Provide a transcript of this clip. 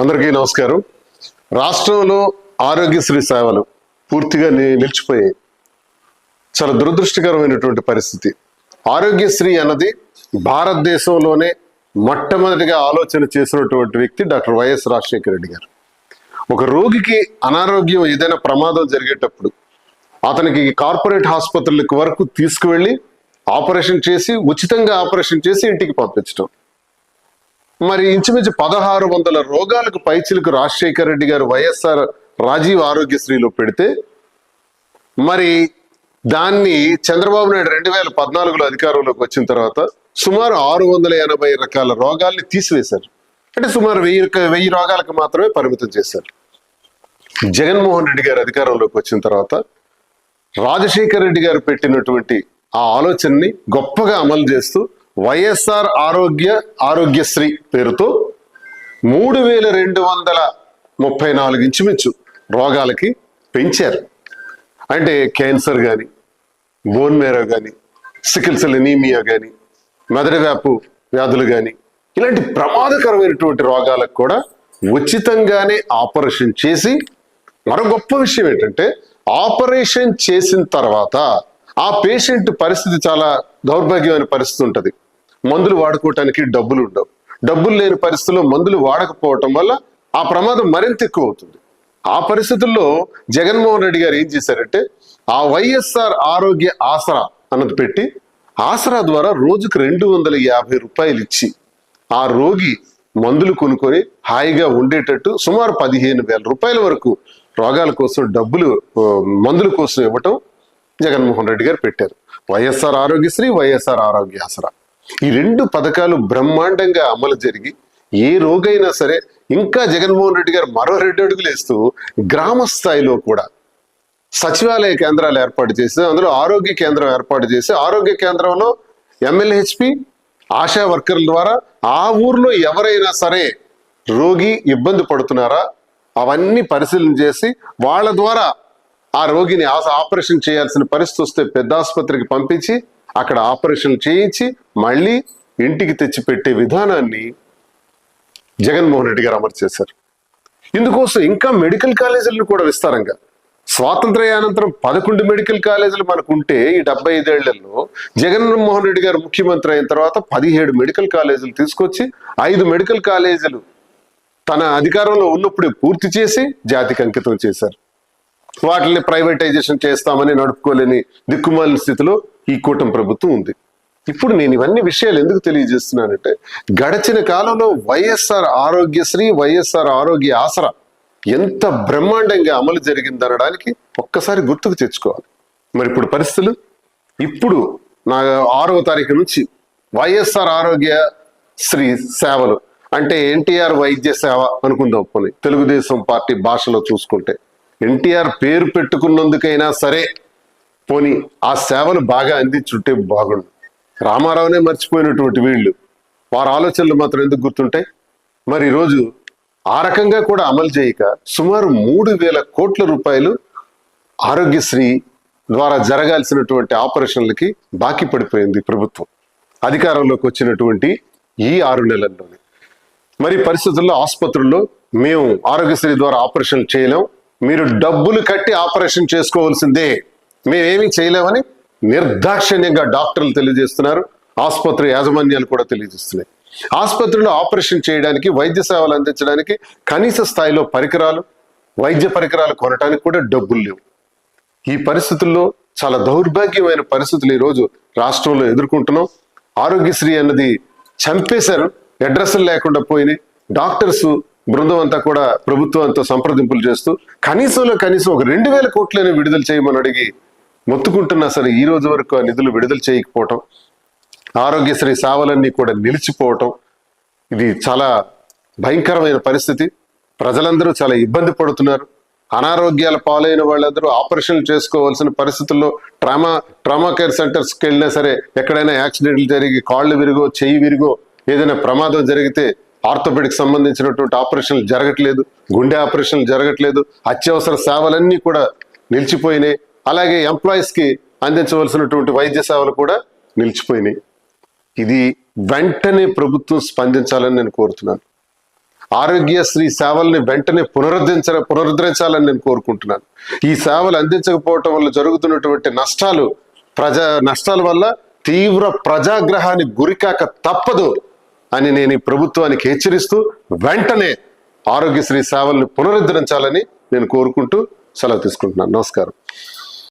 అందరికీ నమస్కారం. రాష్ట్రంలో ఆరోగ్యశ్రీ సేవలు పూర్తిగా నిలిచిపోయాయి. చాలా దురదృష్టకరమైనటువంటి పరిస్థితి. ఆరోగ్యశ్రీ అన్నది భారతదేశంలోనే మొట్టమొదటిగా ఆలోచన చేసినటువంటి వ్యక్తి డాక్టర్ వైఎస్ రాజశేఖర రెడ్డి గారు. ఒక రోగికి అనారోగ్యం ఏదైనా ప్రమాదం జరిగేటప్పుడు అతనికి కార్పొరేట్ హాస్పిటల్కి వరకు తీసుకువెళ్ళి ఆపరేషన్ చేసి ఉచితంగా ఆపరేషన్ చేసి ఇంటికి పంపించడం మరి ఇంచుమించు పదహారు వందల రోగాలకు పైచిలకు రాజశేఖర రెడ్డి గారు వైఎస్ఆర్ రాజీవ్ ఆరోగ్యశ్రీలో పెడితే మరి దాన్ని చంద్రబాబు నాయుడు రెండు వేల పద్నాలుగులో అధికారంలోకి వచ్చిన తర్వాత సుమారు ఆరు వందల ఎనభై రకాల రోగాల్ని తీసివేశారు. అంటే సుమారు వెయ్యి వెయ్యి రోగాలకు మాత్రమే పరిమితం చేశారు. జగన్మోహన్ రెడ్డి గారు అధికారంలోకి వచ్చిన తర్వాత రాజశేఖర రెడ్డి గారు పెట్టినటువంటి ఆ ఆలోచనని గొప్పగా అమలు చేస్తూ వైఎస్ఆర్ ఆరోగ్య ఆరోగ్యశ్రీ పేరుతో మూడు వేల రెండు వందల ముప్పై నాలుగు ఇంచుమించు రోగాలకి పెంచారు. అంటే క్యాన్సర్ కానీ బోన్ మేరో కానీ సికిల్సెల్ ఎనీమియా కానీ మెదడు వ్యాపు వ్యాధులు కానీ ఇలాంటి ప్రమాదకరమైనటువంటి రోగాలకు కూడా ఉచితంగానే ఆపరేషన్ చేసి మరో గొప్ప విషయం ఏంటంటే ఆపరేషన్ చేసిన తర్వాత ఆ పేషెంట్ పరిస్థితి చాలా దౌర్భాగ్యమైన పరిస్థితి ఉంటుంది. మందులు వాడుకోవటానికి డబ్బులు ఉండవు. డబ్బులు లేని పరిస్థితుల్లో మందులు వాడకపోవటం వల్ల ఆ ప్రమాదం మరింత ఎక్కువ అవుతుంది ఆ పరిస్థితుల్లో జగన్మోహన్ రెడ్డి గారు ఏం చేశారంటే ఆ వైఎస్ఆర్ ఆరోగ్య ఆసరా అన్నది పెట్టి ఆసరా ద్వారా రోజుకు రెండు వందల యాభై రూపాయలు ఇచ్చి ఆ రోగి మందులు కొనుక్కొని హాయిగా ఉండేటట్టు సుమారు పదిహేను వేల రూపాయల వరకు రోగాల కోసం డబ్బులు మందుల కోసం ఇవ్వటం జగన్మోహన్ రెడ్డి గారు పెట్టారు. వైఎస్ఆర్ ఆరోగ్యశ్రీ వైఎస్ఆర్ ఆరోగ్య ఆసరా. ఈ రెండు పథకాలు బ్రహ్మాండంగా అమలు జరిగి ఏ రోగైనా సరే ఇంకా జగన్మోహన్ రెడ్డి గారు మరో రెండు అడుగులు వేస్తూ గ్రామ స్థాయిలో కూడా సచివాలయ కేంద్రాలు ఏర్పాటు చేసి అందులో ఆరోగ్య కేంద్రం ఏర్పాటు చేసి ఆరోగ్య కేంద్రంలో ఎమ్మెల్యేహెచ్పి ఆశా వర్కర్ల ద్వారా ఆ ఊర్లో ఎవరైనా సరే రోగి ఇబ్బంది పడుతున్నారా అవన్నీ పరిశీలన చేసి వాళ్ళ ద్వారా ఆ రోగిని ఆపరేషన్ చేయాల్సిన పరిస్థితి వస్తే పెద్ద ఆసుపత్రికి పంపించి అక్కడ ఆపరేషన్ చేయించి మళ్ళీ ఇంటికి తెచ్చిపెట్టే విధానాన్ని జగన్మోహన్ రెడ్డి గారు అమలు చేశారు. ఇందుకోసం ఇంకా మెడికల్ కాలేజీలను కూడా విస్తారంగా. స్వాతంత్ర్యానంతరం పదకొండు మెడికల్ కాలేజీలు మనకు ఉంటే ఈ డెబ్బై ఐదేళ్ళలో జగన్మోహన్ రెడ్డి గారు ముఖ్యమంత్రి అయిన తర్వాత పదిహేడు మెడికల్ కాలేజీలు తీసుకొచ్చి ఐదు మెడికల్ కాలేజీలు తన అధికారంలో ఉన్నప్పుడే పూర్తి చేసి జాతికి అంకితం చేశారు. వాటిని ప్రైవేటైజేషన్ చేస్తామని నడుపుకోలేని దిక్కుమాలిన స్థితిలో ఈ కూటమి ప్రభుత్వం ఉంది. ఇప్పుడు నేను ఇవన్నీ విషయాలు ఎందుకు తెలియజేస్తున్నానంటే గడచిన కాలంలో వైఎస్ఆర్ ఆరోగ్యశ్రీ వైఎస్ఆర్ ఆరోగ్య ఆసరా ఎంత బ్రహ్మాండంగా అమలు జరిగిందనడానికి ఒక్కసారి గుర్తుకు తెచ్చుకోవాలి. మరి ఇప్పుడు పరిస్థితులు? ఇప్పుడు నా ఆరవ తారీఖు నుంచి వైఎస్ఆర్ ఆరోగ్య శ్రీ సేవలు అంటే ఎన్టీఆర్ వైద్య సేవ అనుకుందాం పోనీ. తెలుగుదేశం పార్టీ భాషలో చూసుకుంటే. ఎన్టీఆర్ పేరు పెట్టుకున్నందుకైనా సరే పోని ఆ సేవలు బాగా అందించుంటే బాగుండు. రామారావునే మర్చిపోయినటువంటి వీళ్ళు. వారి ఆలోచనలు మాత్రం ఎందుకు గుర్తుంటాయి? మరి ఈరోజు ఆ రకంగా కూడా అమలు చేయక సుమారు మూడు వేల కోట్ల రూపాయలు ఆరోగ్యశ్రీ ద్వారా జరగాల్సినటువంటి ఆపరేషన్లకి బాకీ పడిపోయింది ప్రభుత్వం. అధికారంలోకి వచ్చినటువంటి ఈ ఆరు నెలల్లోనే. మరి పరిస్థితుల్లో ఆసుపత్రుల్లో మేము ఆరోగ్యశ్రీ ద్వారా ఆపరేషన్ చేయలేం. మీరు డబ్బులు కట్టి ఆపరేషన్ చేసుకోవాల్సిందే. మేమేమీ చేయలేమని నిర్దాక్షిణ్యంగా డాక్టర్లు తెలియజేస్తున్నారు. ఆసుపత్రి యాజమాన్యాలు కూడా తెలియజేస్తున్నాయి. ఆసుపత్రిలో ఆపరేషన్ చేయడానికి వైద్య సేవలు అందించడానికి కనీస స్థాయిలో పరికరాలు వైద్య పరికరాలు కొనడానికి కూడా డబ్బులు లేవు. ఈ పరిస్థితుల్లో చాలా దౌర్భాగ్యమైన పరిస్థితులు ఈరోజు రాష్ట్రంలో ఎదుర్కొంటున్నాం. ఆరోగ్యశ్రీ అన్నది చంపేశారు. అడ్రస్లు లేకుండా పోయినాయి. డాక్టర్స్ బృందం అంతా కూడా ప్రభుత్వంతో సంప్రదింపులు చేస్తూ కనీసంలో కనీసం ఒక రెండు వేల కోట్లైనా విడుదల చేయమని అడిగి మొత్తుకుంటున్నా సరే ఈ రోజు వరకు ఆ నిధులు విడుదల చేయకపోవటం ఆరోగ్యశ్రీ సేవలన్నీ కూడా నిలిచిపోవటం ఇది చాలా భయంకరమైన పరిస్థితి. ప్రజలందరూ చాలా ఇబ్బంది పడుతున్నారు. అనారోగ్యాల పాలైన వాళ్ళందరూ ఆపరేషన్లు చేసుకోవాల్సిన పరిస్థితుల్లో ట్రామా ట్రామా కేర్ సెంటర్స్కి వెళ్ళినా సరే ఎక్కడైనా యాక్సిడెంట్లు జరిగి కాళ్ళు విరిగో చెయ్యి విరిగో ఏదైనా ప్రమాదం జరిగితే ఆర్థోపెడిక్ సంబంధించినటువంటి ఆపరేషన్లు జరగట్లేదు గుండె ఆపరేషన్లు జరగట్లేదు అత్యవసర సేవలన్నీ కూడా నిలిచిపోయినాయి. అలాగే ఎంప్లాయీస్కి అందించవలసినటువంటి వైద్య సేవలు కూడా నిలిచిపోయినాయి. ఇది వెంటనే ప్రభుత్వం స్పందించాలని నేను కోరుతున్నాను. ఆరోగ్యశ్రీ సేవల్ని వెంటనే పునరుద్ధరించ పునరుద్ధరించాలని నేను కోరుకుంటున్నాను. ఈ సేవలు అందించకపోవటం వల్ల జరుగుతున్నటువంటి నష్టాలు ప్రజా నష్టాల వల్ల తీవ్ర ప్రజాగ్రహానికి గురికాక తప్పదు. అని నేను ఈ ప్రభుత్వానికి హెచ్చరిస్తూ వెంటనే ఆరోగ్యశ్రీ సేవల్ని పునరుద్ధరించాలని నేను కోరుకుంటూ సెలవు తీసుకుంటున్నాను. నమస్కారం.